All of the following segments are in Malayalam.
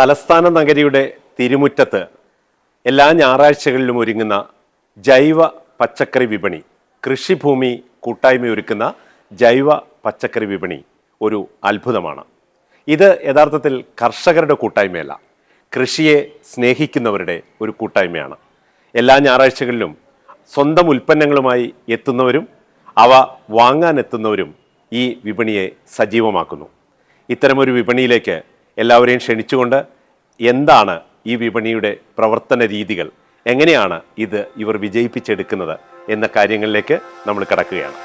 തലസ്ഥാന നഗരിയുടെ തിരുമുറ്റത്ത് എല്ലാ ഞായറാഴ്ചകളിലും ഒരുങ്ങുന്ന ജൈവ പച്ചക്കറി വിപണി കൃഷിഭൂമി കൂട്ടായ്മ ഒരുക്കുന്ന ജൈവ പച്ചക്കറി വിപണി ഒരു അത്ഭുതമാണ്. ഇത് യഥാർത്ഥത്തിൽ കർഷകരുടെ കൂട്ടായ്മയല്ല കൃഷിയെ സ്നേഹിക്കുന്നവരുടെ ഒരു കൂട്ടായ്മയാണ്. എല്ലാ ഞായറാഴ്ചകളിലും സ്വന്തം ഉൽപ്പന്നങ്ങളുമായി എത്തുന്നവരും അവ വാങ്ങാനെത്തുന്നവരും ഈ വിപണിയെ സജീവമാക്കുന്നു. ഇത്തരമൊരു വിപണിയിലേക്ക് എല്ലാവരെയും ക്ഷണിച്ചുകൊണ്ട് എന്താണ് ഈ വിപണിയുടെ പ്രവർത്തന രീതികൾ? എങ്ങനെയാണ് ഇത് ഇവർ വിജയിപ്പിച്ചെടുക്കുന്നത് എന്ന കാര്യങ്ങളിലേക്ക് നമ്മൾ കടക്കുകയാണ്.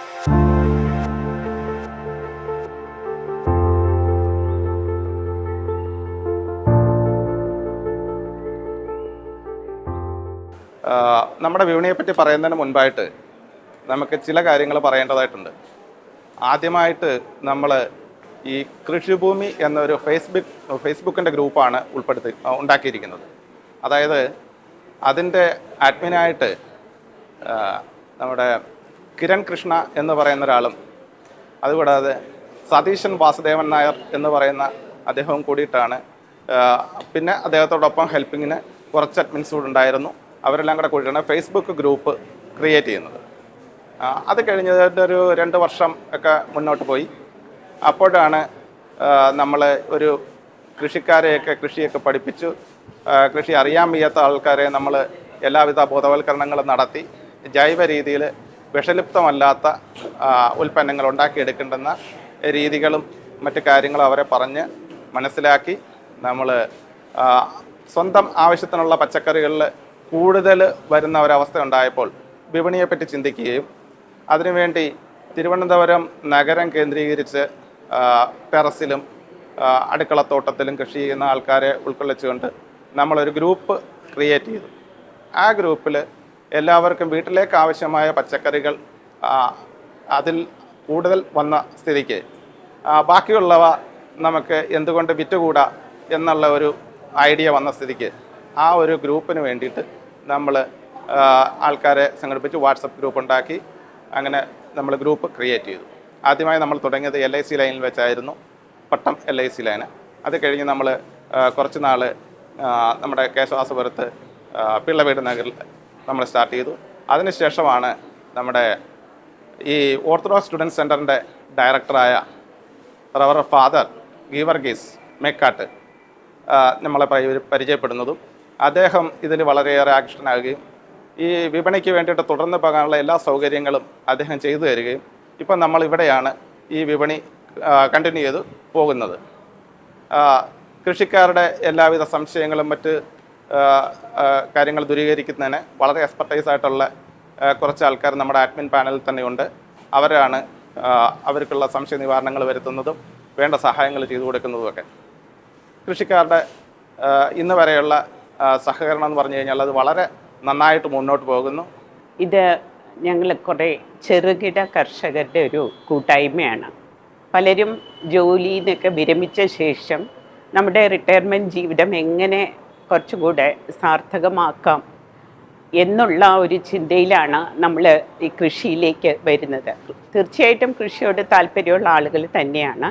നമ്മുടെ വിപണിയെപ്പറ്റി പറയുന്നതിന് മുൻപായിട്ട് നമുക്ക് ചില കാര്യങ്ങൾ പറയേണ്ടതായിട്ടുണ്ട്. ആദ്യമായിട്ട് നമ്മൾ ഈ കൃഷിഭൂമി എന്നൊരു ഫേസ്ബുക്ക് ഫേസ്ബുക്കിന്റെ ഗ്രൂപ്പാണ് ഉൾപ്പെടുത്തി ഉണ്ടാക്കിയിരിക്കുന്നത്. അതായത് അതിന്റെ അഡ്മിനായിട്ട് നമ്മുടെ കിരൺ കൃഷ്ണ എന്ന് പറയുന്ന ഒരാളും അതുകൂടാതെ സതീശൻ വാസുദേവൻ നായർ എന്ന് പറയുന്ന അദ്ദേഹവും കൂടിയിട്ടാണ് പിന്നെ അദ്ദേഹത്തോടൊപ്പം ഹെൽപ്പിങ്ങിന് കുറച്ച് അഡ്മിൻസ് കൂടെ ഉണ്ടായിരുന്നു. അവരെല്ലാം കൂടെ കൂടിയിട്ടാണ് ഫേസ്ബുക്ക് ഗ്രൂപ്പ് ക്രിയേറ്റ് ചെയ്യുന്നത്. അത് കഴിഞ്ഞതിന്റെ ഒരു രണ്ട് വർഷം ഒക്കെ മുന്നോട്ട് പോയി. അപ്പോഴാണ് നമ്മൾ ഒരു കൃഷിക്കാരെയൊക്കെ കൃഷിയൊക്കെ പഠിപ്പിച്ചു. കൃഷി അറിയാൻ വയ്യാത്ത ആൾക്കാരെ നമ്മൾ എല്ലാവിധ ബോധവൽക്കരണങ്ങളും നടത്തി ജൈവ രീതിയിൽ വിഷലിപ്തമല്ലാത്ത ഉൽപ്പന്നങ്ങൾ ഉണ്ടാക്കിയെടുക്കേണ്ടുന്ന രീതികളും മറ്റു കാര്യങ്ങളും അവരെ പറഞ്ഞ് മനസ്സിലാക്കി നമ്മൾ സ്വന്തം ആവശ്യത്തിനുള്ള പച്ചക്കറികളിൽ കൂടുതൽ വരുന്ന ഒരവസ്ഥ ഉണ്ടായപ്പോൾ വിപണിയെപ്പറ്റി ചിന്തിക്കുകയും അതിനുവേണ്ടി തിരുവനന്തപുരം നഗരം കേന്ദ്രീകരിച്ച് ടെറസിലും അടുക്കളത്തോട്ടത്തിലും കൃഷി ചെയ്യുന്ന ആൾക്കാരെ ഉൾക്കൊള്ളിച്ചുകൊണ്ട് നമ്മളൊരു ഗ്രൂപ്പ് ക്രിയേറ്റ് ചെയ്തു. ആ ഗ്രൂപ്പിൽ എല്ലാവർക്കും വീട്ടിലേക്ക് ആവശ്യമായ പച്ചക്കറികൾ അതിൽ കൂടുതൽ വന്ന സ്ഥിതിക്ക് ബാക്കിയുള്ളവ നമുക്ക് എന്തുകൊണ്ട് വിറ്റുകൂടാ എന്നുള്ള ഒരു ഐഡിയ വന്ന സ്ഥിതിക്ക് ആ ഒരു ഗ്രൂപ്പിന് വേണ്ടിയിട്ട് നമ്മൾ ആൾക്കാരെ സംഘടിപ്പിച്ച് വാട്സപ്പ് ഗ്രൂപ്പ് ഉണ്ടാക്കി അങ്ങനെ നമ്മൾ ഗ്രൂപ്പ് ക്രിയേറ്റ് ചെയ്തു. ആദ്യമായി നമ്മൾ തുടങ്ങിയത് എൽ ഐ സി ലൈനിൽ വെച്ചായിരുന്നു. പട്ടം എൽ ഐ സി ലൈന് അത് കഴിഞ്ഞ് നമ്മൾ കുറച്ച് നാൾ നമ്മുടെ കേശവാസപുരത്ത് പിള്ളവീട് നഗറിൽ നമ്മൾ സ്റ്റാർട്ട് ചെയ്തു. അതിനുശേഷമാണ് നമ്മുടെ ഈ ഓർത്തഡോക്സ് സ്റ്റുഡന്റ് സെന്ററിന്റെ ഡയറക്ടറായ റവർ ഫാദർ ഗീവർഗീസ് മേക്കാട്ട് നമ്മളെ പരി- പരിചയപ്പെടുന്നതും അദ്ദേഹം ഇതിൽ വളരെയേറെ ആകൃഷ്ടനാകുകയും ഈ വിപണിക്ക് വേണ്ടിയിട്ട് തുടർന്ന് പോകാനുള്ള എല്ലാ സൗകര്യങ്ങളും അദ്ദേഹം ചെയ്തു തരികയും ഇപ്പം നമ്മൾ ഇവിടെയാണ് ഈ വിപണി കണ്ടിന്യൂ ചെയ്ത് പോകുന്നത്. കൃഷിക്കാരുടെ എല്ലാവിധ സംശയങ്ങളും മറ്റ് കാര്യങ്ങൾ ദൂരീകരിക്കുന്നതിന് വളരെ എക്സ്പെർട്ടൈസ് ആയിട്ടുള്ള കുറച്ച് ആൾക്കാർ നമ്മുടെ അഡ്മിൻ പാനലിൽ തന്നെയുണ്ട് അവരാണ് അവർക്കുള്ള സംശയ നിവാരണങ്ങൾ വരുത്തുന്നതും വേണ്ട സഹായങ്ങൾ ചെയ്തു കൊടുക്കുന്നതുമൊക്കെ. കൃഷിക്കാരുടെ ഇന്ന് വരെയുള്ള സഹകരണം എന്ന് പറഞ്ഞു കഴിഞ്ഞാൽ അത് വളരെ നന്നായിട്ട് മുന്നോട്ട് പോകുന്നു. ഇത് ഞങ്ങൾ കുറേ ചെറുകിട കർഷകരുടെ ഒരു കൂട്ടായ്മയാണ്. പലരും ജോലിയിൽ നിന്നൊക്കെ വിരമിച്ച ശേഷം നമ്മുടെ റിട്ടയർമെന്റ് ജീവിതം എങ്ങനെ കുറച്ചുകൂടെ സാർത്ഥകമാക്കാം എന്നുള്ള ഒരു ചിന്തയിലാണ് നമ്മൾ ഈ കൃഷിയിലേക്ക് വരുന്നത്. തീർച്ചയായിട്ടും കൃഷിയോട് താല്പര്യമുള്ള ആളുകൾ തന്നെയാണ്.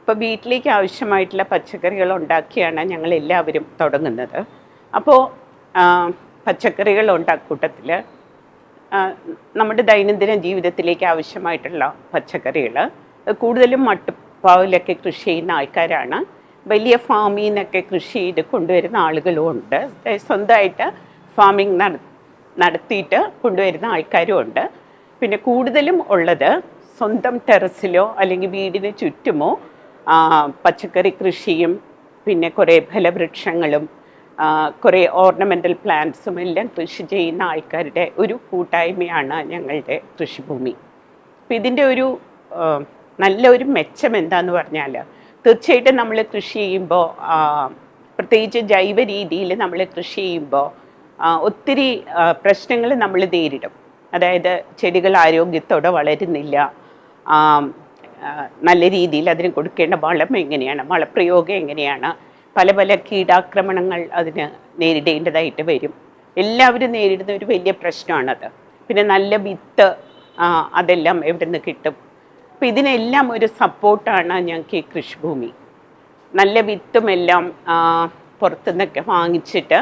ഇപ്പോൾ വീട്ടിലേക്ക് ആവശ്യമായിട്ടുള്ള പച്ചക്കറികൾ ഉണ്ടാക്കിയാണ് ഞങ്ങൾ എല്ലാവരും തുടങ്ങുന്നത് അപ്പോൾ പച്ചക്കറികൾ ഉണ്ടാക്കൂട്ടത്തിൽ നമ്മുടെ ദൈനംദിന ജീവിതത്തിലേക്ക് ആവശ്യമായിട്ടുള്ള പച്ചക്കറികൾ. കൂടുതലും മട്ടുപ്പാവിലൊക്കെ കൃഷി ചെയ്യുന്ന ആൾക്കാരാണ്. വലിയ ഫാമിൽ നിന്നൊക്കെ കൃഷി ചെയ്ത് കൊണ്ടുവരുന്ന ആളുകളും ഉണ്ട്. സ്വന്തമായിട്ട് നട നടത്തിയിട്ട് കൊണ്ടുവരുന്ന ആൾക്കാരും ഉണ്ട്. പിന്നെ കൂടുതലും ഉള്ളത് സ്വന്തം ടെറസിലോ അല്ലെങ്കിൽ വീടിന് ചുറ്റുമോ പച്ചക്കറി കൃഷിയും പിന്നെ കുറേ ഫലവൃക്ഷങ്ങളും കുറേ ഓർണമെന്റൽ പ്ലാന്റ്സും എല്ലാം കൃഷി ചെയ്യുന്ന ആൾക്കാരുടെ ഒരു കൂട്ടായ്മയാണ് ഞങ്ങളുടെ കൃഷിഭൂമി. അപ്പം ഇതിന്റെ ഒരു നല്ല നല്ലൊരു മെച്ചം എന്താന്ന് പറഞ്ഞാൽ തീർച്ചയായിട്ടും നമ്മൾ കൃഷി ചെയ്യുമ്പോൾ പ്രത്യേകിച്ച് ജൈവ രീതിയിൽ നമ്മൾ കൃഷി ചെയ്യുമ്പോൾ ഒത്തിരി പ്രശ്നങ്ങൾ നമ്മൾ നേരിടും. അതായത് ചെടികൾ ആരോഗ്യത്തോടെ വളരുന്നില്ല നല്ല രീതിയിൽ അതിന് കൊടുക്കേണ്ട വളം എങ്ങനെയാണ് വളപ്രയോഗം എങ്ങനെയാണ് പല പല കീടാക്രമണങ്ങൾ അതിന് നേരിടേണ്ടതായിട്ട് വരും. എല്ലാവരും നേരിടുന്ന ഒരു വലിയ പ്രശ്നമാണത്. പിന്നെ നല്ല വിത്ത് അതെല്ലാം എവിടെ നിന്ന് കിട്ടും. അപ്പം ഇതിനെല്ലാം ഒരു സപ്പോർട്ടാണ് ഞങ്ങൾക്ക് ഈ കൃഷിഭൂമി. നല്ല വിത്തുമെല്ലാം പുറത്തുനിന്നൊക്കെ വാങ്ങിച്ചിട്ട്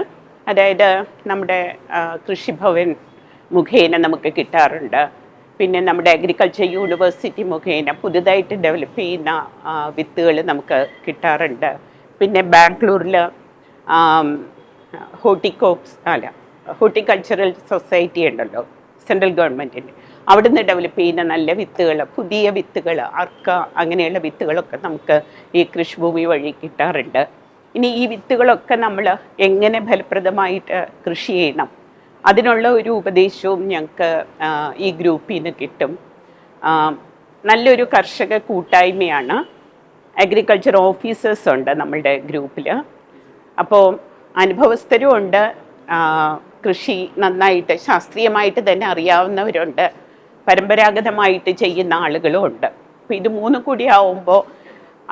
അതായത് നമ്മുടെ കൃഷിഭവൻ മുഖേന നമുക്ക് കിട്ടാറുണ്ട്. പിന്നെ നമ്മുടെ അഗ്രികൾച്ചർ യൂണിവേഴ്സിറ്റി മുഖേന പുതുതായിട്ട് ഡെവലപ്പ് ചെയ്യുന്ന വിത്തുകൾ നമുക്ക് കിട്ടാറുണ്ട്. പിന്നെ ബാംഗ്ലൂരിൽ ഹോർട്ടിക്കോപ്സ് അല്ല ഹോർട്ടിക്കൾച്ചറൽ സൊസൈറ്റി ഉണ്ടല്ലോ സെൻട്രൽ ഗവൺമെന്റിന്റെ. അവിടുന്ന് ഡെവലപ്പ് ചെയ്യുന്ന നല്ല വിത്തുകൾ പുതിയ വിത്തുകൾ അർക്ക അങ്ങനെയുള്ള വിത്തുകളൊക്കെ നമുക്ക് ഈ കൃഷിഭൂമി വഴി കിട്ടാറുണ്ട്. ഇനി ഈ വിത്തുകളൊക്കെ നമ്മൾ എങ്ങനെ ഫലപ്രദമായിട്ട് കൃഷി ചെയ്യണം? അതിനുള്ള ഒരു ഉപദേശവും ഞങ്ങൾക്ക് ഈ ഗ്രൂപ്പിൽ നിന്ന് കിട്ടും. നല്ലൊരു കർഷക കൂട്ടായ്മയാണ്. അഗ്രികൾച്ചർ ഓഫീസേഴ്സ് ഉണ്ട് നമ്മളുടെ ഗ്രൂപ്പിൽ അപ്പോൾ അനുഭവസ്ഥരും ഉണ്ട്. കൃഷി നന്നായിട്ട് ശാസ്ത്രീയമായിട്ട് തന്നെ അറിയാവുന്നവരുണ്ട്. പരമ്പരാഗതമായിട്ട് ചെയ്യുന്ന ആളുകളും ഉണ്ട്. അപ്പോൾ ഇത് മൂന്നും കൂടി ആവുമ്പോൾ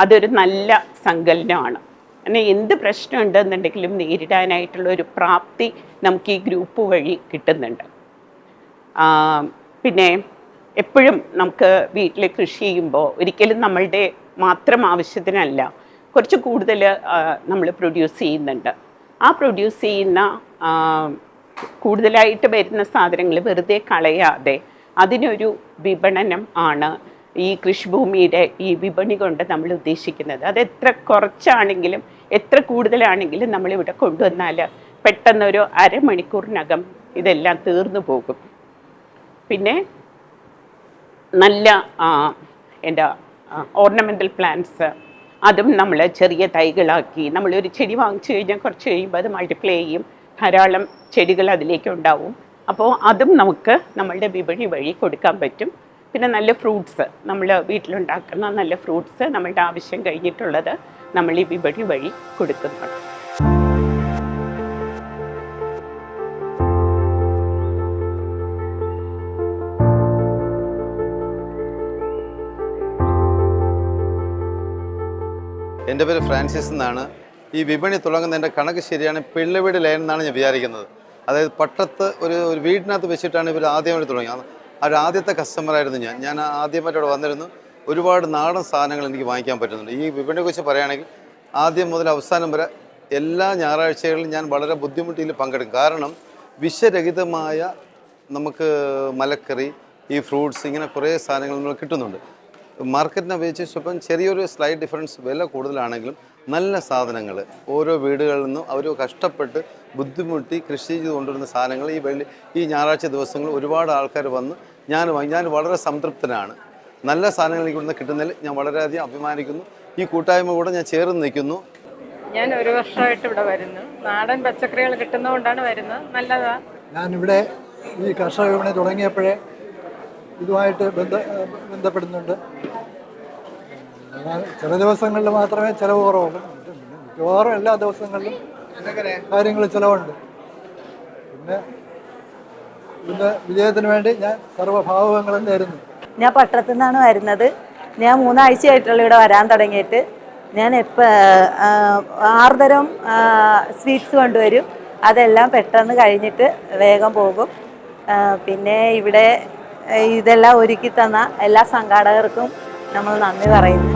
അതൊരു നല്ല സങ്കലനമാണ്. അങ്ങനെ എന്ത് പ്രശ്നം ഉണ്ടെന്നുണ്ടെങ്കിലും നേരിടാനായിട്ടുള്ള ഒരു പ്രാപ്തി നമുക്ക് ഈ ഗ്രൂപ്പ് വഴി കിട്ടുന്നുണ്ട്. പിന്നെ എപ്പോഴും നമുക്ക് വീട്ടിൽ കൃഷി ചെയ്യുമ്പോൾ ഒരിക്കലും നമ്മളുടെ മാത്രം ആവശ്യത്തിനല്ല കുറച്ച് കൂടുതൽ നമ്മൾ പ്രൊഡ്യൂസ് ചെയ്യുന്നുണ്ട്. ആ പ്രൊഡ്യൂസ് ചെയ്യുന്ന കൂടുതലായിട്ട് വരുന്ന സാധനങ്ങൾ വെറുതെ കളയാതെ അതിനൊരു വിപണനം ആണ് ഈ കൃഷിഭൂമിയുടെ ഈ വിപണി കൊണ്ട് നമ്മൾ ഉദ്ദേശിക്കുന്നത്. അത് എത്ര കുറച്ചാണെങ്കിലും എത്ര കൂടുതലാണെങ്കിലും നമ്മളിവിടെ കൊണ്ടുവന്നാൽ പെട്ടെന്നൊരു അരമണിക്കൂറിനകം ഇതെല്ലാം തീർന്നു പോകും. പിന്നെ നല്ല എന്താ ഓർണമെന്റൽ പ്ലാന്റ്സ് അതും നമ്മൾ ചെറിയ തൈകളാക്കി നമ്മളൊരു ചെടി വാങ്ങിച്ചു കഴിഞ്ഞാൽ കുറച്ച് കഴിയുമ്പോൾ അത് മൾട്ടിപ്ലൈ ചെയ്യും. ധാരാളം ചെടികൾ അതിലേക്ക് ഉണ്ടാവും. അപ്പോൾ അതും നമുക്ക് നമ്മളുടെ വിപണി വഴി കൊടുക്കാൻ പറ്റും. പിന്നെ നല്ല ഫ്രൂട്ട്സ് നമ്മൾ വീട്ടിലുണ്ടാക്കുന്ന നല്ല ഫ്രൂട്ട്സ് നമ്മളുടെ ആവശ്യം കഴിഞ്ഞിട്ടുള്ളത് നമ്മൾ ഈ വിപണി വഴി കൊടുക്കുന്നുണ്ട്. എന്റെ പേര് ഫ്രാൻസിസ് എന്നാണ്. ഈ വിപണി തുടങ്ങുന്നതിന്റെ കണക്ക് ശരിയാണ് പിള്ളവീട് ലൈൻ എന്നാണ് ഞാൻ വിചാരിക്കുന്നത്. അതായത് പട്ടത്ത് ഒരു ഒരു വീടിനകത്ത് വെച്ചിട്ടാണ് ഇവർ ആദ്യമായിട്ട് തുടങ്ങിയത്. അവർ ആദ്യത്തെ കസ്റ്റമറായിരുന്നു ഞാൻ. ഞാൻ ആദ്യമായിട്ട് അവിടെ വന്നിരുന്നു. ഒരുപാട് നാടൻ സാധനങ്ങൾ എനിക്ക് വാങ്ങിക്കാൻ പറ്റുന്നുണ്ട്. ഈ വിപണിയെക്കുറിച്ച് പറയുകയാണെങ്കിൽ ആദ്യം മുതൽ അവസാനം വരെ എല്ലാ ഞായറാഴ്ചകളിലും ഞാൻ വളരെ ബുദ്ധിമുട്ടിയിൽ പങ്കെടുക്കും. കാരണം വിഷരഹിതമായ നമുക്ക് മലക്കറി ഈ ഫ്രൂട്ട്സ് ഇങ്ങനെ കുറേ സാധനങ്ങൾ നമ്മൾ കിട്ടുന്നുണ്ട്. മാർക്കറ്റിനെ അപേക്ഷിച്ച് സ്വല്പം ചെറിയൊരു സ്ലൈഡ് ഡിഫറൻസ് വില കൂടുതലാണെങ്കിലും നല്ല സാധനങ്ങൾ. ഓരോ വീടുകളിൽ നിന്നും അവർ കഷ്ടപ്പെട്ട് ബുദ്ധിമുട്ടി കൃഷി ചെയ്ത് കൊണ്ടുവരുന്ന സാധനങ്ങൾ ഈ വെള്ളി ഈ ഞായറാഴ്ച ദിവസങ്ങളിൽ ഒരുപാട് ആൾക്കാർ വന്ന് ഞാൻ ഞാൻ വളരെ സംതൃപ്തനാണ്. നല്ല സാധനങ്ങൾ എനിക്ക് ഇവിടുന്ന് കിട്ടുന്നതിൽ ഞാൻ വളരെയധികം അഭിമാനിക്കുന്നു. ഈ കൂട്ടായ്മ കൂടെ ഞാൻ ചേർന്ന് നിൽക്കുന്നു. ഞാൻ ഒരു വർഷമായിട്ട് ഇവിടെ വരുന്നു. നാടൻ പച്ചക്കറികൾ കിട്ടുന്നതുകൊണ്ടാണ് വരുന്നത്. നല്ലതാ. ഞാനിവിടെ ഈ കർഷക വിപണി തുടങ്ങിയപ്പോഴേ ഇതുമായിട്ട് ബന്ധ ബന്ധപ്പെടുന്നുണ്ട്. ചില ദിവസങ്ങളിൽ മാത്രമേ ചിലവ് കുറവുള്ളൂ. മിക്കവാറും എല്ലാ ദിവസങ്ങളിലും കാര്യങ്ങൾ ചിലവുണ്ട്. പിന്നെ ഇതിന്റെ വിജയത്തിന് വേണ്ടി ഞാൻ സർവഭാവങ്ങളും നേരുന്നു. ഞാൻ പട്ടണത്തിൽ നിന്നാണ് വരുന്നത്. ഞാൻ മൂന്നാഴ്ചയായിട്ടുള്ള ഇവിടെ വരാൻ തുടങ്ങിയിട്ട് ഞാൻ എപ്പോൾ ആറുതരം സ്വീറ്റ്സ് കൊണ്ടുവരും. അതെല്ലാം പെട്ടെന്ന് കഴിഞ്ഞിട്ട് വേഗം പോകും. പിന്നെ ഇവിടെ ഇതെല്ലാം ഒരുക്കി തന്ന എല്ലാ സംഘാടകർക്കും നമ്മൾ നന്ദി പറയുന്നു.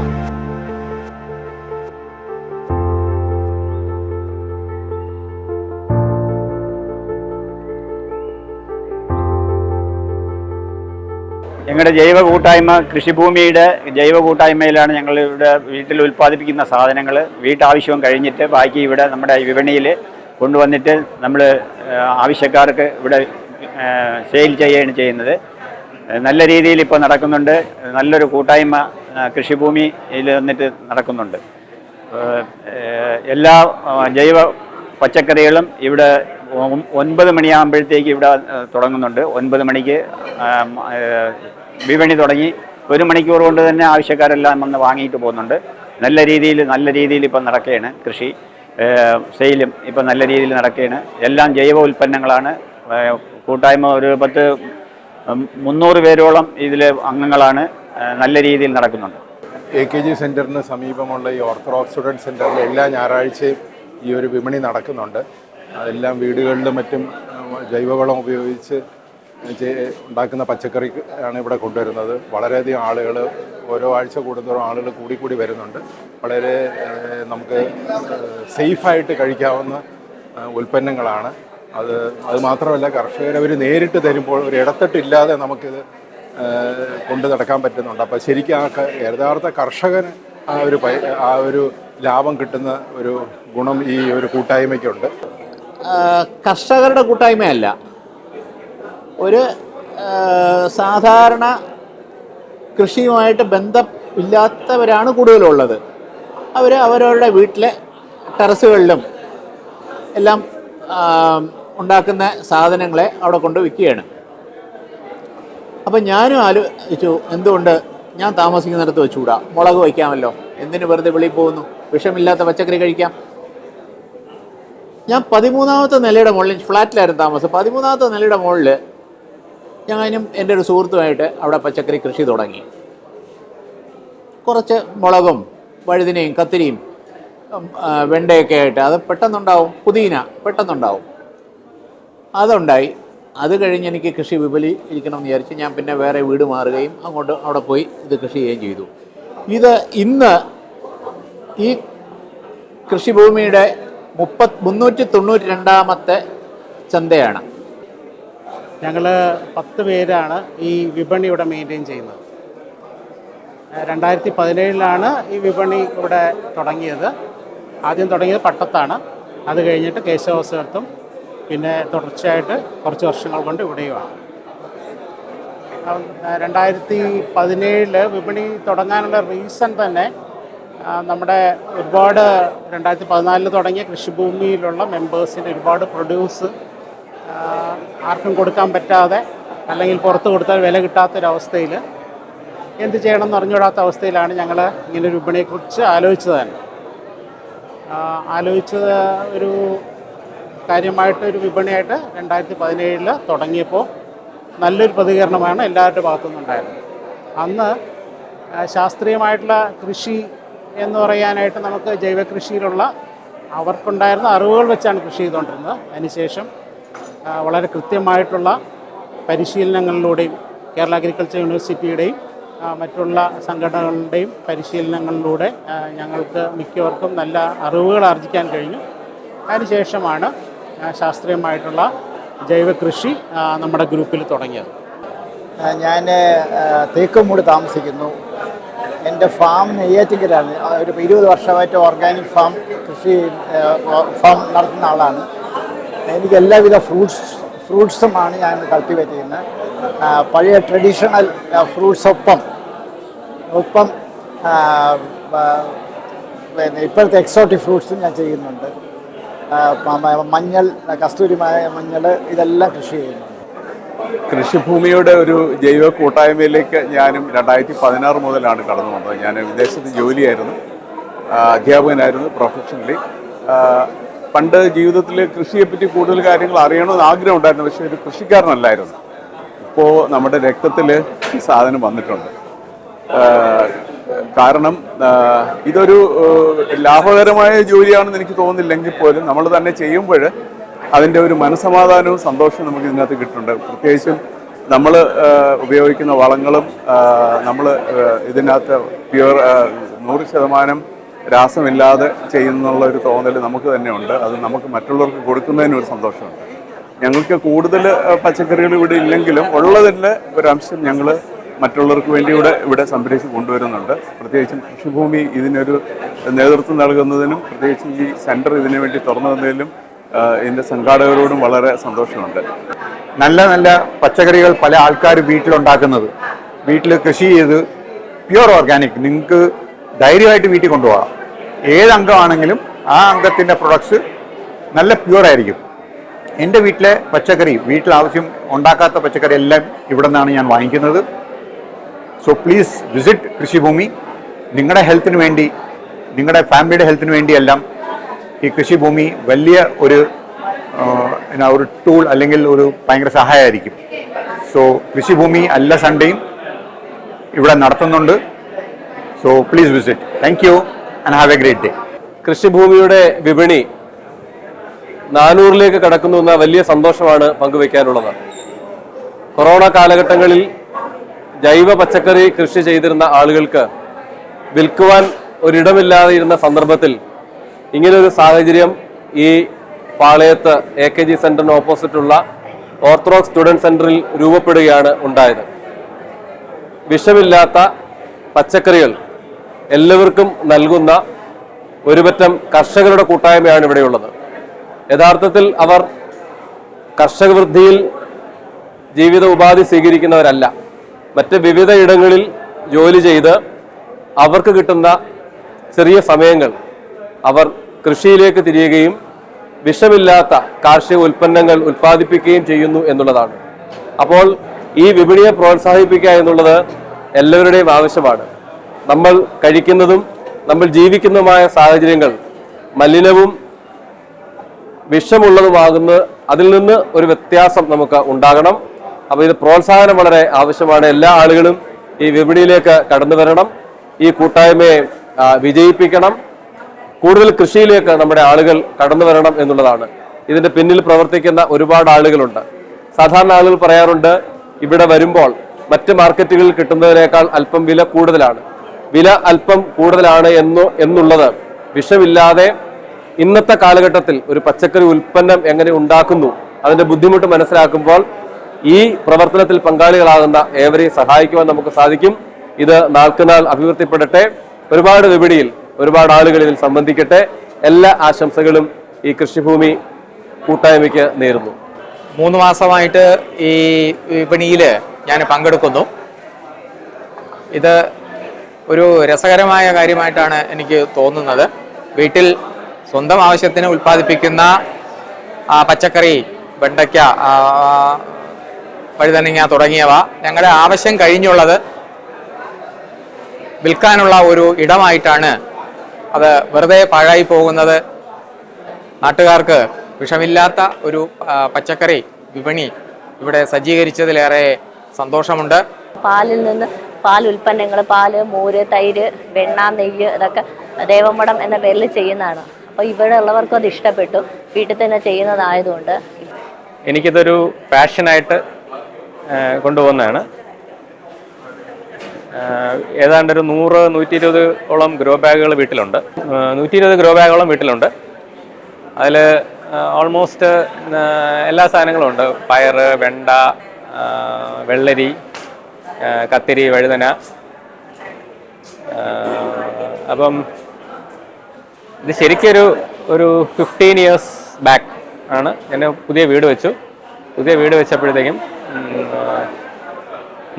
ഞങ്ങളുടെ ജൈവ കൂട്ടായ്മ കൃഷിഭൂമിയുടെ ജൈവ കൂട്ടായ്മയിലാണ് ഞങ്ങൾ ഇവിടെ വീട്ടിൽ ഉൽപ്പാദിപ്പിക്കുന്ന സാധനങ്ങൾ വീട്ടാവശ്യവും കഴിഞ്ഞിട്ട് ബാക്കി ഇവിടെ നമ്മുടെ വിപണിയിൽ കൊണ്ടുവന്നിട്ട് നമ്മൾ ആവശ്യക്കാർക്ക് ഇവിടെ സെയിൽ ചെയ്യുകയാണ് ചെയ്യുന്നത്. നല്ല രീതിയിൽ ഇപ്പോൾ നടക്കുന്നുണ്ട്. നല്ലൊരു കൂട്ടായ്മ കൃഷിഭൂമിയിൽ വന്നിട്ട് നടക്കുന്നുണ്ട്. എല്ലാ ജൈവ പച്ചക്കറികളും ഇവിടെ ഒൻപത് മണിയാകുമ്പോഴത്തേക്ക് ഇവിടെ തുടങ്ങുന്നുണ്ട്. ഒൻപത് മണിക്ക് വിപണി തുടങ്ങി. ഒരു മണിക്കൂർ കൊണ്ട് തന്നെ ആവശ്യക്കാരെല്ലാം വന്ന് വാങ്ങിയിട്ട് പോകുന്നുണ്ട്. നല്ല രീതിയിൽ നല്ല രീതിയിൽ ഇപ്പം നടക്കുകയാണ് കൃഷി. സെയിലും ഇപ്പം നല്ല രീതിയിൽ നടക്കുകയാണ്. എല്ലാം ജൈവ ഉൽപ്പന്നങ്ങളാണ്. കൂട്ടായ്മ ഒരു പത്ത് മുന്നൂറ് പേരോളം ഇതിൽ അംഗങ്ങളാണ് നല്ല രീതിയിൽ നടക്കുന്നുണ്ട്. എ കെ ജി സെന്ററിന് സമീപമുള്ള ഈ ഓർത്തഡോക്സ് സ്റ്റുഡന്റ് സെന്ററിൽ എല്ലാ ഞായറാഴ്ചയും ഈ ഒരു വിപണി നടക്കുന്നുണ്ട്. അതെല്ലാം വീടുകളിലും മറ്റും ജൈവവളം ഉപയോഗിച്ച് ഉണ്ടാക്കുന്ന പച്ചക്കറി ആണ് ഇവിടെ കൊണ്ടുവരുന്നത്. വളരെയധികം ആളുകൾ ഓരോ ആഴ്ച കൂടുന്തോറും ആളുകൾ കൂടി കൂടി വരുന്നുണ്ട്. വളരെ നമുക്ക് സേഫായിട്ട് കഴിക്കാവുന്ന ഉൽപ്പന്നങ്ങളാണ്. അത് അത് മാത്രമല്ല കർഷകർ അവർ നേരിട്ട് തരുമ്പോൾ ഒരു ഇടത്തട്ടില്ലാതെ നമുക്കിത് കൊണ്ടു നടക്കാൻ പറ്റുന്നുണ്ട്. അപ്പോൾ ശരിക്കും ആ യഥാർത്ഥ കർഷകന് ആ ഒരു ആ ഒരു ലാഭം കിട്ടുന്ന ഒരു ഗുണം ഈ ഒരു കൂട്ടായ്മയ്ക്കുണ്ട്. കർഷകരുടെ കൂട്ടായ്മയല്ല. ഒരു സാധാരണ കൃഷിയുമായിട്ട് ബന്ധമില്ലാത്തവരാണ് കൂടുതലുള്ളത്. അവർ അവരവരുടെ വീട്ടിലെ ടെറസുകളിലും എല്ലാം ഉണ്ടാക്കുന്ന സാധനങ്ങളെ അവിടെ കൊണ്ട് വിൽക്കുകയാണ്. അപ്പം ഞാനും ആലോചിച്ചു എന്തുകൊണ്ട്? ഞാൻ താമസിക്കുന്നിടത്ത് വെച്ചുകൂടാ? മുളക് വയ്ക്കാമല്ലോ. എന്തിനു വെറുതെ വെളിയിൽ പോകുന്നു? വിഷമില്ലാത്ത പച്ചക്കറി കഴിക്കാം. ഞാൻ പതിമൂന്നാമത്തെ നിലയുടെ മുകളിൽ ഫ്ലാറ്റിലായിരുന്നു താമസം. പതിമൂന്നാമത്തെ നിലയുടെ മുകളിൽ ഞാനും എന്റെ ഒരു സുഹൃത്തുമായിട്ട് അവിടെ പച്ചക്കറി കൃഷി തുടങ്ങി. കുറച്ച് മുളകും വഴുതിനയും കത്തിരിയും വെണ്ടയൊക്കെ ആയിട്ട് അത് പെട്ടെന്നുണ്ടാവും. പുതിന പെട്ടെന്നുണ്ടാവും. അതുണ്ടായി. അത് കഴിഞ്ഞ് എനിക്ക് കൃഷി വിപുലീകരിക്കണം എന്ന് വിചാരിച്ച് ഞാൻ പിന്നെ വേറെ വീട് മാറുകയും അങ്ങോട്ട് അവിടെ പോയി ഇത് കൃഷി ചെയ്യുകയും ചെയ്തു. ഇത് ഇന്ന് ഈ കൃഷിഭൂമിയുടെ മുപ്പത് മുന്നൂറ്റി തൊണ്ണൂറ്റി രണ്ടാമത്തെ ചന്തയാണ്. ഞങ്ങൾ പത്ത് പേരാണ് ഈ വിപണി ഇവിടെ മെയിന്റെയിൻ ചെയ്യുന്നത്. രണ്ടായിരത്തി പതിനേഴിലാണ് ഈ വിപണി ഇവിടെ തുടങ്ങിയത്. ആദ്യം തുടങ്ങിയത് പട്ടത്താണ്. അത് കഴിഞ്ഞിട്ട് കേശവസ്ഥലത്തും പിന്നെ തുടർച്ചയായിട്ട് കുറച്ച് വർഷങ്ങൾ കൊണ്ട് ഇവിടെയുമാണ്. രണ്ടായിരത്തി പതിനേഴിൽ വിപണി തുടങ്ങാനുള്ള റീസൺ തന്നെ നമ്മുടെ ഒരുപാട് രണ്ടായിരത്തി പതിനാലിൽ തുടങ്ങിയ കൃഷിഭൂമിയിലുള്ള മെമ്പേഴ്സിന്റെ ഒരുപാട് പ്രൊഡ്യൂസ് ആർക്കും കൊടുക്കാൻ പറ്റാതെ അല്ലെങ്കിൽ പുറത്ത് കൊടുത്താൽ വില കിട്ടാത്തൊരവസ്ഥയിൽ എന്ത് ചെയ്യണം എന്ന് അറിഞ്ഞുകൂടാത്ത അവസ്ഥയിലാണ് ഞങ്ങൾ ഇങ്ങനെ ഒരു വിപണിയെക്കുറിച്ച് ആലോചിച്ചത് തന്നെ. ആലോചിച്ചത് ഒരു കാര്യമായിട്ട് ഒരു വിപണിയായിട്ട് രണ്ടായിരത്തി പതിനേഴിൽ തുടങ്ങിയപ്പോൾ നല്ലൊരു പ്രതികരണമാണ് എല്ലാവരുടെ ഭാഗത്തുനിന്നുണ്ടായിരുന്നത് അന്ന് ശാസ്ത്രീയമായിട്ടുള്ള കൃഷി എന്ന് പറയാനായിട്ട് നമുക്ക് ജൈവകൃഷിയിലുള്ള അവർക്കുണ്ടായിരുന്ന അറിവുകൾ വെച്ചാണ് കൃഷി ചെയ്തുകൊണ്ടിരുന്നത്. അതിനുശേഷം വളരെ കൃത്യമായിട്ടുള്ള പരിശീലനങ്ങളിലൂടെയും കേരള അഗ്രികൾച്ചർ യൂണിവേഴ്സിറ്റിയുടെയും മറ്റുള്ള സംഘടനകളുടെയും പരിശീലനങ്ങളിലൂടെ ഞങ്ങൾക്ക് മിക്കവർക്കും നല്ല അറിവുകൾ ആർജിക്കാൻ കഴിഞ്ഞു. അതിനുശേഷമാണ് ശാസ്ത്രീയമായിട്ടുള്ള ജൈവ കൃഷി നമ്മുടെ ഗ്രൂപ്പിൽ തുടങ്ങിയത്. ഞാൻ തേക്കുംമൂടി താമസിക്കുന്നു. എന്റെ ഫാം നെയ്യാറ്റിങ്കലാണ്. ഒരു ഇരുപത് വർഷമായിട്ട് ഓർഗാനിക് ഫാം കൃഷി ഫാം നടത്തുന്ന ആളാണ്. എനിക്ക് എല്ലാവിധ ഫ്രൂട്ട്സ് ഫ്രൂട്ട്സുമാണ് ഞാൻ കൾട്ടിവേറ്റ് ചെയ്യുന്നത്. പഴയ ട്രഡീഷണൽ ഫ്രൂട്ട്സ് ഒപ്പം പിന്നെ ഇപ്പോഴത്തെ എക്സോട്ടിക് ഫ്രൂട്ട്സും ഞാൻ ചെയ്യുന്നുണ്ട്. മഞ്ഞൾ കസ്തൂരിമായ മഞ്ഞൾ ഇതെല്ലാം കൃഷി ചെയ്യുന്നു. കൃഷിഭൂമിയുടെ ഒരു ജൈവ കൂട്ടായ്മയിലേക്ക് ഞാനും രണ്ടായിരത്തി പതിനാറ് മുതലാണ് കടന്നു വന്നത്. ഞാൻ വിദേശത്ത് ജോലിയായിരുന്നു. അധ്യാപകനായിരുന്നു പ്രൊഫഷണലി പണ്ട് ജീവിതത്തിൽ കൃഷിയെപ്പറ്റി കൂടുതൽ കാര്യങ്ങൾ അറിയണമെന്ന് ആഗ്രഹം ഉണ്ടായിരുന്നു പക്ഷേ ഒരു കൃഷിക്കാരനല്ലായിരുന്നു. ഇപ്പോൾ നമ്മുടെ രക്തത്തിൽ ഈ സാധനം വന്നിട്ടുണ്ട്. കാരണം ഇതൊരു ലാഭകരമായ ജോലിയാണെന്ന് എനിക്ക് തോന്നുന്നില്ലെങ്കിൽ പോലും നമ്മൾ തന്നെ ചെയ്യുമ്പോൾ അതിന്റെ ഒരു മനസമാധാനവും സന്തോഷവും നമുക്ക് ഇതിനകത്ത് കിട്ടുന്നുണ്ട്. പ്രത്യേകിച്ചും നമ്മൾ ഉപയോഗിക്കുന്ന വളങ്ങളും നമ്മൾ ഇതിനകത്ത് പ്യുവർ നൂറ് ശതമാനം രാസമില്ലാതെ ചെയ്യുന്നുള്ള ഒരു തോന്നൽ നമുക്ക് തന്നെ ഉണ്ട് അത് നമുക്ക് മറ്റുള്ളവർക്ക് കൊടുക്കുന്നതിനൊരു സന്തോഷമുണ്ട്. ഞങ്ങൾക്ക് കൂടുതൽ പച്ചക്കറികൾ ഇവിടെ ഇല്ലെങ്കിലും ഉള്ളതിന്റെ ഒരംശം ഞങ്ങൾ മറ്റുള്ളവർക്ക് വേണ്ടി ഇവിടെ ഇവിടെ സംരക്ഷിച്ച് കൊണ്ടുവരുന്നുണ്ട്. പ്രത്യേകിച്ചും കൃഷിഭൂമി ഇതിനൊരു നേതൃത്വം നൽകുന്നതിനും പ്രത്യേകിച്ച് ഈ സെന്റർ ഇതിനു വേണ്ടി തുറന്നു തന്നതിലും ഇതിന്റെ സംഘാടകരോടും വളരെ സന്തോഷമുണ്ട്. നല്ല നല്ല പച്ചക്കറികൾ പല ആൾക്കാർ വീട്ടിലുണ്ടാക്കുന്നത്. വീട്ടിൽ കൃഷി ചെയ്ത് പ്യുവർ ഓർഗാനിക് നിങ്ങൾക്ക് ധൈര്യമായിട്ട് വീട്ടിൽ കൊണ്ടുപോകാം. ഏത് അംഗമാണെങ്കിലും ആ അംഗത്തിന്റെ പ്രൊഡക്ട്സ് നല്ല പ്യുവർ ആയിരിക്കും. എന്റെ വീട്ടിലെ പച്ചക്കറി വീട്ടിൽ ആവശ്യം ഉണ്ടാക്കാത്ത പച്ചക്കറി എല്ലാം ഇവിടെ നിന്നാണ് ഞാൻ വാങ്ങിക്കുന്നത്. സോ പ്ലീസ് വിസിറ്റ് കൃഷിഭൂമി നിങ്ങളുടെ ഹെൽത്തിന് വേണ്ടി നിങ്ങളുടെ ഫാമിലിയുടെ ഹെൽത്തിന് വേണ്ടിയെല്ലാം ഈ കൃഷിഭൂമി വലിയ ഒരു എന്നാ ഒരു ടൂൾ അല്ലെങ്കിൽ ഒരു ഭയങ്കര സഹായമായിരിക്കും. സോ കൃഷിഭൂമി എല്ലാ സൺഡേയും ഇവിടെ നടത്തുന്നുണ്ട്. So please visit thank you and have a great day കൃഷിഭൂമിയുടെ വിപണി നാനൂറിലേക്ക് കടക്കുന്നു എന്ന വലിയ സന്തോഷമാണ് പങ്കുവയ്ക്കാനുള്ളത് കൊറോണ കാലഘട്ടങ്ങളിൽ ജൈവ പച്ചക്കറി കൃഷി ചെയ്തിരുന്ന ആളുകൾക്ക് വിൽക്കുവാൻ ഒരിടമില്ലാതെ ഇരുന്ന സന്ദർഭത്തിൽ ഇങ്ങനൊരു സാഹചര്യം ഈ പാളയത്ത് എ കെ ജി സെന്ററിന് ഓപ്പോസിറ്റുള്ള ഓർത്തഡോക്സ് സ്റ്റുഡന്റ് സെന്ററിൽ രൂപപ്പെടുകയാണ് ഉണ്ടായത്. വിഷമില്ലാത്ത പച്ചക്കറികൾ എല്ലാവർക്കും നൽകുന്ന ഒരുപറ്റം കർഷകരുടെ കൂട്ടായ്മയാണ് ഇവിടെയുള്ളത്. യഥാർത്ഥത്തിൽ അവർ കർഷക വൃദ്ധിയിൽ ജീവിത ഉപാധി സ്വീകരിക്കുന്നവരല്ല. മറ്റ് വിവിധ ഇടങ്ങളിൽ ജോലി ചെയ്ത് അവർക്ക് കിട്ടുന്ന ചെറിയ സമയങ്ങൾ അവർ കൃഷിയിലേക്ക് തിരിയുകയും വിഷമില്ലാത്ത കാർഷിക ഉൽപ്പന്നങ്ങൾ ഉൽപ്പാദിപ്പിക്കുകയും ചെയ്യുന്നു എന്നുള്ളതാണ്. അപ്പോൾ ഈ വിപണിയെ പ്രോത്സാഹിപ്പിക്കുക എന്നുള്ളത് എല്ലാവരുടെയും ആവശ്യമാണ്. നമ്മൾ കഴിക്കുന്നതും നമ്മൾ ജീവിക്കുന്നതുമായ സാഹചര്യങ്ങൾ മലിനവും വിഷമുള്ളതുമാകുന്ന അതിൽ നിന്ന് ഒരു വ്യത്യാസം നമുക്ക് ഉണ്ടാകണം. അപ്പോൾ ഇത് പ്രോത്സാഹനം വളരെ ആവശ്യമാണ്. എല്ലാ ആളുകളും ഈ വിപണിയിലേക്ക് കടന്നു വരണം. ഈ കൂട്ടായ്മയെ വിജയിപ്പിക്കണം. കൂടുതൽ കൃഷിയിലേക്ക് നമ്മുടെ ആളുകൾ കടന്നു വരണം എന്നുള്ളതാണ്. ഇതിന്റെ പിന്നിൽ പ്രവർത്തിക്കുന്ന ഒരുപാട് ആളുകളുണ്ട്. സാധാരണ ആളുകൾ പറയാറുണ്ട് ഇവിടെ വരുമ്പോൾ മറ്റ് മാർക്കറ്റുകളിൽ കിട്ടുന്നതിനേക്കാൾ അല്പം വില കൂടുതലാണ്. വില അല്പം കൂടുതലാണ് എന്നോ എന്നുള്ളത് വിഷമില്ലാതെ ഇന്നത്തെ കാലഘട്ടത്തിൽ ഒരു പച്ചക്കറി ഉൽപ്പന്നം എങ്ങനെ ഉണ്ടാക്കുന്നു അതിന്റെ ബുദ്ധിമുട്ട് മനസ്സിലാക്കുമ്പോൾ ഈ പ്രവർത്തനത്തിൽ പങ്കാളികളാകുന്ന ഏവരെയും സഹായിക്കുവാൻ നമുക്ക് സാധിക്കും. ഇത് നാൾക്കുനാൾ അഭിവൃദ്ധിപ്പെടട്ടെ. ഒരുപാട് വിപണിയിൽ ഒരുപാട് ആളുകൾ ഇതിൽ സംബന്ധിക്കട്ടെ. എല്ലാ ആശംസകളും ഈ കൃഷിഭൂമി കൂട്ടായ്മയ്ക്ക് നേരുന്നു. മൂന്ന് മാസമായിട്ട് ഈ വിപണിയിൽ ഞാൻ പങ്കെടുക്കുന്നു. ഇത് ഒരു രസകരമായ കാര്യമായിട്ടാണ് എനിക്ക് തോന്നുന്നത്. വീട്ടിൽ സ്വന്തം ആവശ്യത്തിന് ഉൽപ്പാദിപ്പിക്കുന്ന പച്ചക്കറി വെണ്ടയ്ക്ക വഴുതനങ്ങ തുടങ്ങിയവ. ഞങ്ങളുടെ ആവശ്യം കഴിഞ്ഞുള്ളത് വിൽക്കാനുള്ള ഒരു ഇടമായിട്ടാണ്. അത് വെറുതെ പാഴായി പോകുന്നത്. നാട്ടുകാർക്ക് വിഷമില്ലാത്ത ഒരു പച്ചക്കറി വിപണി ഇവിടെ സജ്ജീകരിച്ചതിലേറെ സന്തോഷമുണ്ട്. പാലിൽ നിന്ന് പാൽ ഉൽപ്പന്നങ്ങൾ പാൽ മോര് തൈര് വെണ്ണ നെയ്യ് ഇതൊക്കെ ദേവമഠം എന്ന പേരിൽ ചെയ്യുന്നതാണ്. അപ്പോൾ ഇവിടെ ഉള്ളവർക്കും അത് ഇഷ്ടപ്പെട്ടു. വീട്ടിൽ തന്നെ ചെയ്യുന്നതായതുകൊണ്ട്. എനിക്കിതൊരു പാഷനായിട്ട് കൊണ്ടുപോകുന്നതാണ്. ഏതാണ്ട് ഒരു നൂറ് നൂറ്റി ഇരുപത് ഓളം ഗ്രോ ബാഗുകൾ വീട്ടിലുണ്ട്. നൂറ്റി ഇരുപത് ഗ്രോ ബാഗോളം വീട്ടിലുണ്ട്. അതിൽ ഓൾമോസ്റ്റ് എല്ലാ സാധനങ്ങളും ഉണ്ട്. പയർ വെണ്ട വെള്ളരി കത്തിരി വഴുതന. അപ്പം ഇത് ശരിക്കൊരു ഒരു ഫിഫ്റ്റീൻ ഇയേഴ്സ് ബാക്ക് ആണ്. ഞാൻ പുതിയ വീട് വെച്ചു. പുതിയ വീട് വെച്ചപ്പോഴത്തേക്കും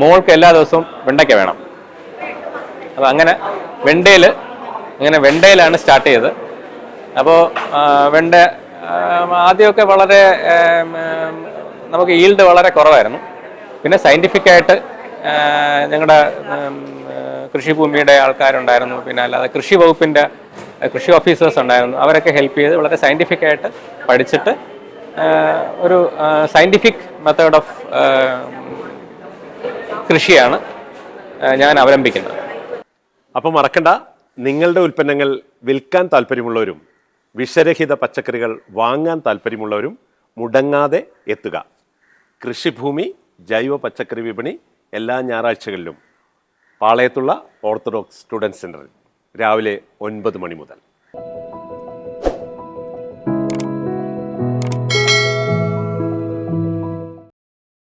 മോൾക്ക് എല്ലാ ദിവസവും വെണ്ടയ്ക്ക വേണം. അപ്പോൾ അങ്ങനെ വെണ്ടയിൽ അങ്ങനെ വെണ്ടയിലാണ് സ്റ്റാർട്ട് ചെയ്തത് അപ്പോൾ വെണ്ട ആദ്യമൊക്കെ വളരെ നമുക്ക് ഈൽഡ് വളരെ കുറവായിരുന്നു. പിന്നെ സയന്റിഫിക്കായിട്ട് ഞങ്ങളുടെ കൃഷിഭൂമിയുടെ ആൾക്കാരുണ്ടായിരുന്നു. പിന്നെ അല്ലാതെ കൃഷി വകുപ്പിന്റെ കൃഷി ഓഫീസേഴ്സ് ഉണ്ടായിരുന്നു. അവരൊക്കെ ഹെൽപ്പ് ചെയ്ത് വളരെ സയന്റിഫിക്കായിട്ട് പഠിച്ചിട്ട് ഒരു സയന്റിഫിക് മെത്തേഡ് ഓഫ് കൃഷിയാണ് ഞാൻ അവലംബിക്കുന്നത്. അപ്പോൾ മറക്കണ്ട നിങ്ങളുടെ ഉൽപ്പന്നങ്ങൾ വിൽക്കാൻ താല്പര്യമുള്ളവരും വിഷരഹിത പച്ചക്കറികൾ വാങ്ങാൻ താല്പര്യമുള്ളവരും മുടങ്ങാതെ എത്തുക. കൃഷിഭൂമി ജൈവ പച്ചക്കറി വിപണി എല്ലാ ഞായറാഴ്ചകളിലും പാളയത്തുള്ള ഓർത്തഡോക്സ് സ്റ്റുഡന്റ് സെന്ററിൽ രാവിലെ ഒൻപത് മണി മുതൽ.